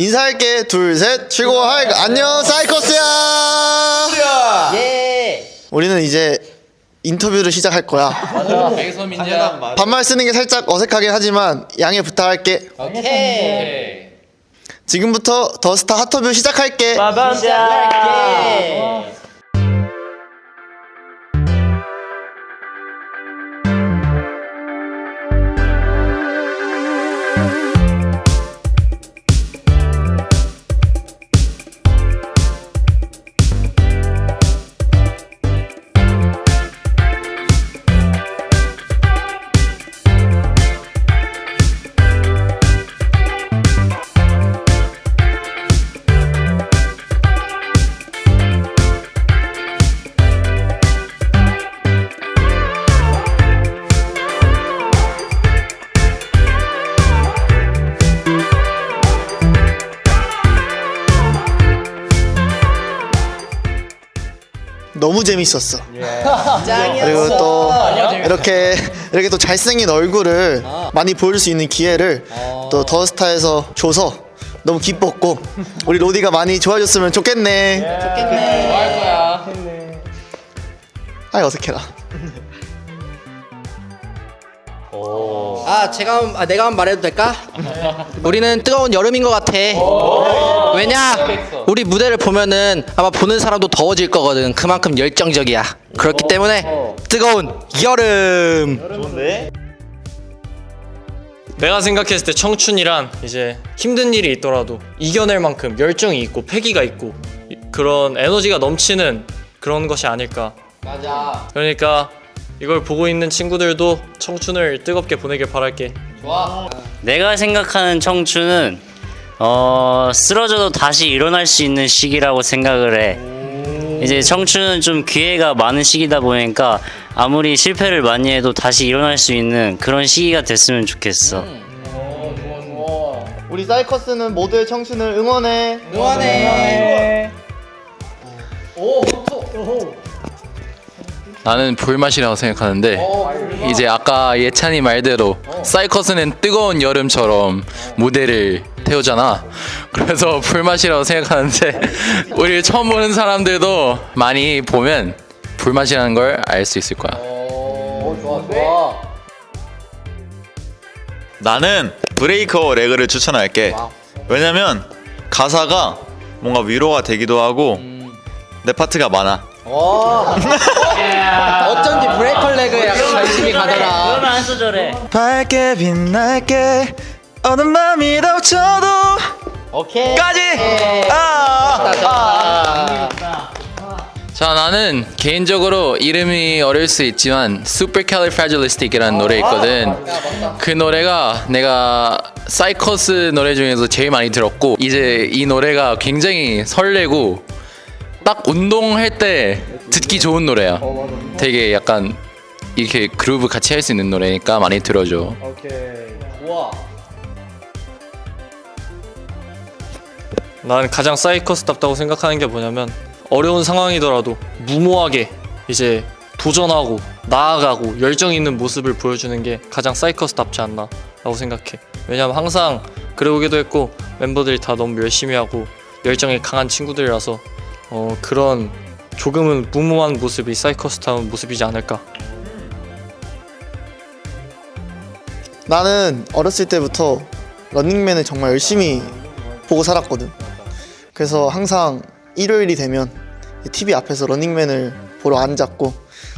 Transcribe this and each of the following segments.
인사할게. 둘셋. 출고할 안녕. 사이코스야. 예. 우리는 이제 인터뷰를 시작할 거야. 백서 민재야. 반말 쓰는 게 살짝 어색하긴 하지만 양해 부탁할게. 오케이. 지금부터 더스타 핫터뷰 시작할게. 시작할게. 너무 재밌었어. 짱이었어. 그리고 또 이렇게 이렇게 또 잘생긴 얼굴을 많이 보여줄 수 있는 기회를 또 더스타에서 줘서 너무 기뻤고 우리 로디가 많이 좋아졌으면 좋겠네. 좋겠네. 할 거야. 아이 어색해라 아 제가 한- 아, 내가 한번 말해도 될까? 우리는 뜨거운 여름인 것 같아. 왜냐? 우리 무대를 보면은 아마 보는 사람도 더워질 거거든. 그만큼 열정적이야. 그렇기 때문에 뜨거운 여름. 내가 생각했을 때 청춘이란 이제 힘든 일이 있더라도 이겨낼 만큼 열정이 있고 패기가 있고 이- 그런 에너지가 넘치는 그런 것이 아닐까. 맞아. 그러니까 이걸 보고 있는 친구들도 청춘을 뜨겁게 보내길 바랄게. 좋아. 내가 생각하는 청춘은 어 쓰러져도 다시 일어날 수 있는 시기라고 생각을 해. 이제 청춘은 좀 기회가 많은 시기다 보니까 아무리 실패를 많이 해도 다시 일어날 수 있는 그런 시기가 됐으면 좋겠어. 우리 사이커스는 모두의 청춘을 응원해 응원해. 나는 불맛이라고 생각하는데 이제 아까 예찬이 말대로 사이커스는 뜨거운 여름처럼 무대를 태우잖아. 그래서 불맛이라고 생각하는데 우리 처음 보는 사람들도 많이 보면 불맛이라는 걸 알 수 있을 거야. 좋아 좋아. 나는 브레이커 레그를 추천할게. 왜냐면 가사가 뭔가 위로가 되기도 하고 내 파트가 많아. 어쩐지 브레이컬 레그에 약간 관심이 가더라. 안 써줘래. 밝게 빛날게 어둠 밤이 덮쳐도 오케이. 까지 아, 아. 자 나는 개인적으로 이름이 어릴 수 있지만 Supercalifragilistic이라는 노래 있거든 그 노래가 내가 사이커스 노래 중에서 제일 많이 들었고 이제 이 노래가 굉장히 설레고 딱 운동할 때 듣기 좋은 노래야 되게 약간 이렇게 그루브 같이 할 수 있는 노래니까 많이 들어줘 좋아. 난 가장 사이커스답다고 생각하는 게 뭐냐면 어려운 상황이더라도 무모하게 이제 도전하고 나아가고 열정 있는 모습을 보여주는 게 가장 사이커스답지 않나라고 생각해. 왜냐면 항상 그러기도 했고 멤버들이 다 너무 열심히 하고 열정이 강한 친구들이라서 어, 그런 조금은 무모한 모습이 사이커스다운 모습이지 않을까. 나는 어렸을 때부터 런닝맨을 정말 열심히 보고 살았거든. 그래서 항상 일요일이 되면 TV 앞에서 런닝맨을 보러 앉았고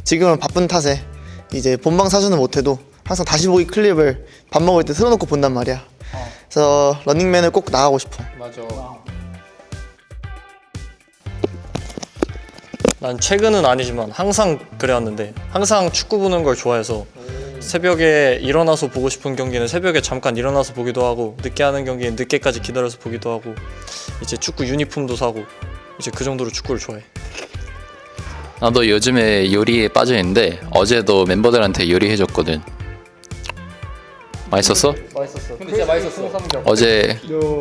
지금은 바쁜 탓에 이제 본방 사수는 못해도 항상 다시 보기 클립을 밥 먹을 때 틀어놓고 본단 말이야. 그래서 런닝맨을 꼭 나가고 싶어. 맞아. 난 최근은 아니지만 항상 그래왔는데 항상 축구 보는 걸 좋아해서 새벽에 일어나서 보고 싶은 경기는 새벽에 잠깐 일어나서 보기도 하고 늦게 하는 경기는 늦게까지 기다려서 보기도 하고 이제 축구 유니폼도 사고 이제 그 정도로 축구를 좋아해. 나도 요즘에 요리에 빠져 있는데 어제도 멤버들한테 요리해줬거든 맛있었어? 근데 진짜 맛있었어. 어제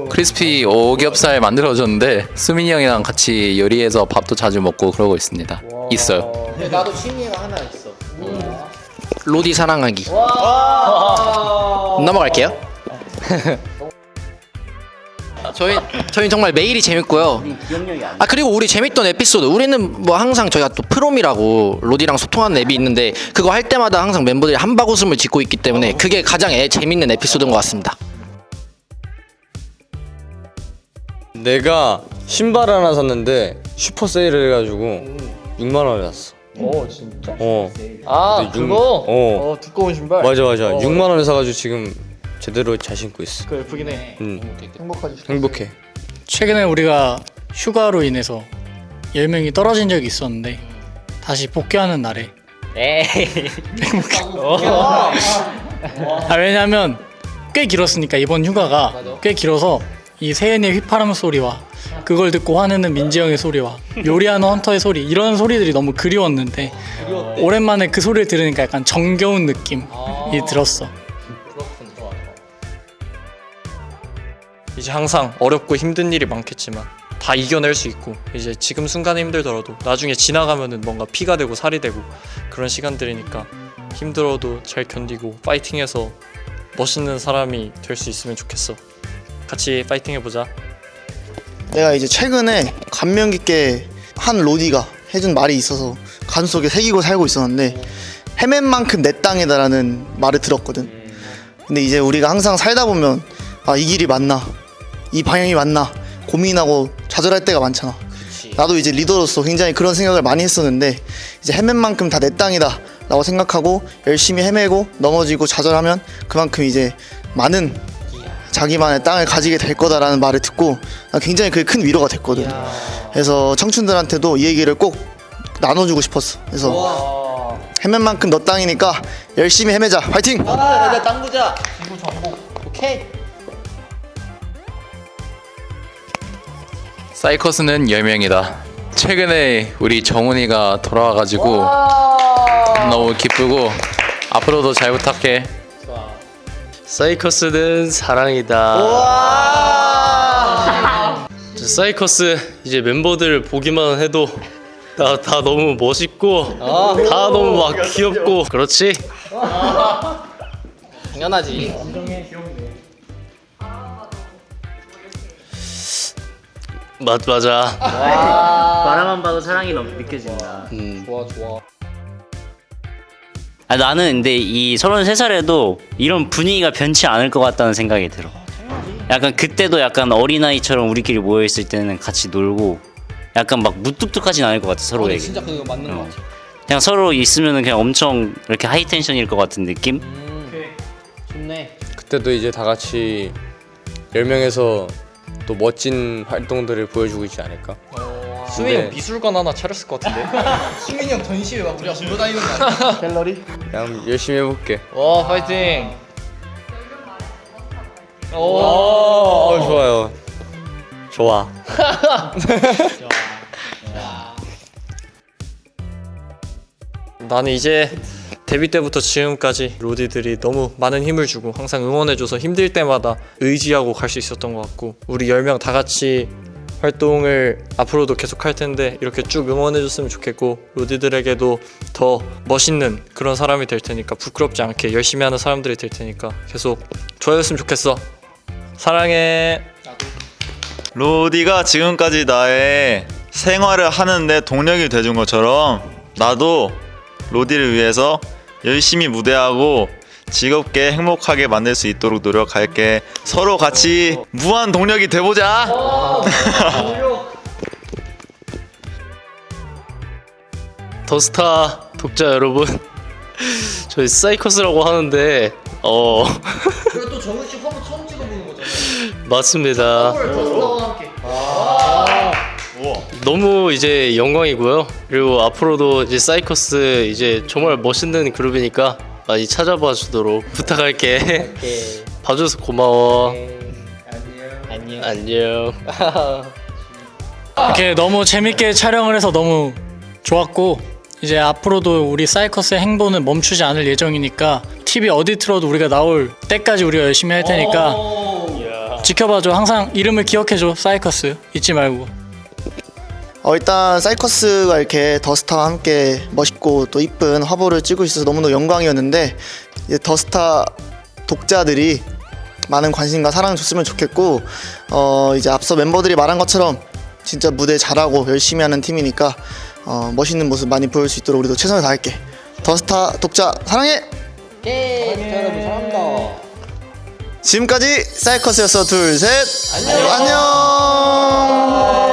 크리스피 오겹살 만들어줬는데 수민이 형이랑 같이 요리해서 밥도 자주 먹고 그러고 있습니다. 있어요. 나도 취미가 하나 있어. 로디 사랑하기. 넘어갈게요. 저희 저희 정말 매일이 재밌고요. 기억력이 안 아 그리고 우리 재밌던 에피소드 우리는 뭐 항상 저희가 또 프롬이라고 로디랑 소통하는 앱이 있는데 그거 할 때마다 항상 멤버들이 한바구음을 짓고 있기 때문에 그게 가장 애, 재밌는 에피소드인 것 같습니다. 내가 신발 하나 샀는데 슈퍼 세일을 해가지고 6만 원에 샀어. 오 진짜? 어. 아 근데 육- 어. 두꺼운 신발. 맞아 맞아. 6만 원에 사가지고 지금 제대로 잘 신고 있어. 그 예쁘긴 해. 응. 행복하지. 행복해. 최근에 우리가 휴가로 인해서 10명이 떨어진 적이 있었는데 다시 복귀하는 날에 에이. 아 왜냐면 꽤 길었으니까 이번 휴가가 꽤 길어서 이 세연이의 휘파람 소리와 그걸 듣고 화내는 민지 형의 소리와 요리하는 헌터의 소리 이런 소리들이 너무 그리웠는데 오랜만에 그 소리를 들으니까 약간 정겨운 느낌이 들었어 이제 항상 어렵고 힘든 일이 많겠지만 다 이겨낼 수 있고 이제 지금 순간에 힘들더라도 나중에 지나가면은 뭔가 피가 되고 살이 되고 그런 시간들이니까 힘들어도 잘 견디고 파이팅해서 멋있는 사람이 될 수 있으면 좋겠어. 같이 파이팅 해보자. 내가 이제 최근에 감명 깊게 한 로디가 해준 말이 있어서 가슴 속에 새기고 살고 있었는데 헤맨 만큼 내 땅이다라는 말을 들었거든. 근데 이제 우리가 항상 살다 보면 아 이 길이 맞나 이 방향이 맞나 고민하고 좌절할 때가 많잖아. 나도 이제 리더로서 굉장히 그런 생각을 많이 했었는데 이제 헤맨 만큼 다 내 땅이다 라고 생각하고 열심히 헤매고 넘어지고 좌절하면 그만큼 이제 많은 자기만의 땅을 가지게 될 거다라는 말을 듣고 나 굉장히 그게 큰 위로가 됐거든. 그래서 청춘들한테도 이 얘기를 꼭 나눠주고 싶었어. 그래서 헤맨 만큼 너 땅이니까 열심히 헤매자. 화이팅! 아, 땅부자. 지구 정복. 오케이. 사이커스는 10명이다. 최근에 우리 정훈이가 돌아와가지고 너무 기쁘고 앞으로도 잘 부탁해. 사이커스는 사랑이다. 저 사이커스 이제 멤버들 보기만 해도 다, 다 너무 멋있고 다 너무 막 귀엽고 그렇지? 당연하지. 맞 맞아. 바라만 봐도 사랑이 너무 느껴진다. 좋아 좋아. 아, 나는 근데 이 33살에도 이런 분위기가 변치 않을 것 같다는 생각이 들어. 약간 그때도 약간 어린아이처럼 우리끼리 모여있을 때는 같이 놀고 약간 막 무뚝뚝하진 않을 것 같아 서로에게. 진짜 그거 맞는 것 같아. 그냥 서로 있으면은 그냥 엄청 이렇게 하이텐션일 것 같은 느낌? 좋네. 그때도 이제 다 같이 10명에서 또 멋진 활동들을 보여주고 있지 않을까? 수민이 형 네. 미술관 하나 차렸을 것 같은데. 수민이 형 전시회 막 우리가 보러 다니는 거 아니야? 갤러리? 그냥 열심히 해볼게. 와 파이팅. 어, 좋아요. 좋아. 나는 이제 데뷔 때부터 지금까지 로디들이 너무 많은 힘을 주고 항상 응원해줘서 힘들 때마다 의지하고 갈 수 있었던 것 같고 우리 10명 다 같이 활동을 앞으로도 계속 할 텐데 이렇게 쭉 응원해줬으면 좋겠고 로디들에게도 더 멋있는 그런 사람이 될 테니까 부끄럽지 않게 열심히 하는 사람들이 될 테니까 계속 좋아졌으면 좋겠어. 사랑해. 로디가 지금까지 나의 생활을 하는데 동력이 돼준 것처럼 나도 로디를 위해서 열심히 무대하고 즐겁게 행복하게 만들 수 있도록 노력할게. 서로 같이 무한 동력이 돼보자. 더스타 독자 여러분, 저희 사이커스라고 하는데 어 그리고 또 정훈 씨 화보 처음 찍어보는 거잖아. 맞습니다. 함께. 너무 이제 영광이고요. 그리고 앞으로도 이제 사이커스 이제 정말 멋있는 그룹이니까 많이 찾아봐 주도록 부탁할게. 봐줘서 고마워. 안녕. 안녕. 이렇게 너무 재밌게 촬영을 해서 너무 좋았고 이제 앞으로도 우리 사이커스의 행보는 멈추지 않을 예정이니까 TV 어디 틀어도 우리가 나올 때까지 우리가 열심히 할 테니까 지켜봐줘 항상 이름을 기억해줘 사이커스 잊지 말고 어, 일단 사이커스가 이렇게 더스타와 함께 멋있고 또 이쁜 화보를 찍고 있어서 너무너무 영광이었는데 더스타 독자들이 많은 관심과 사랑 줬으면 좋겠고 어 이제 앞서 멤버들이 말한 것처럼 진짜 무대 잘하고 열심히 하는 팀이니까 어 멋있는 모습 많이 보일 수 있도록 우리도 최선을 다할게. 더스타 독자 사랑해. 여러분 사랑합니다. 지금까지 사이커스였어 둘 셋. 안녕. 안녕.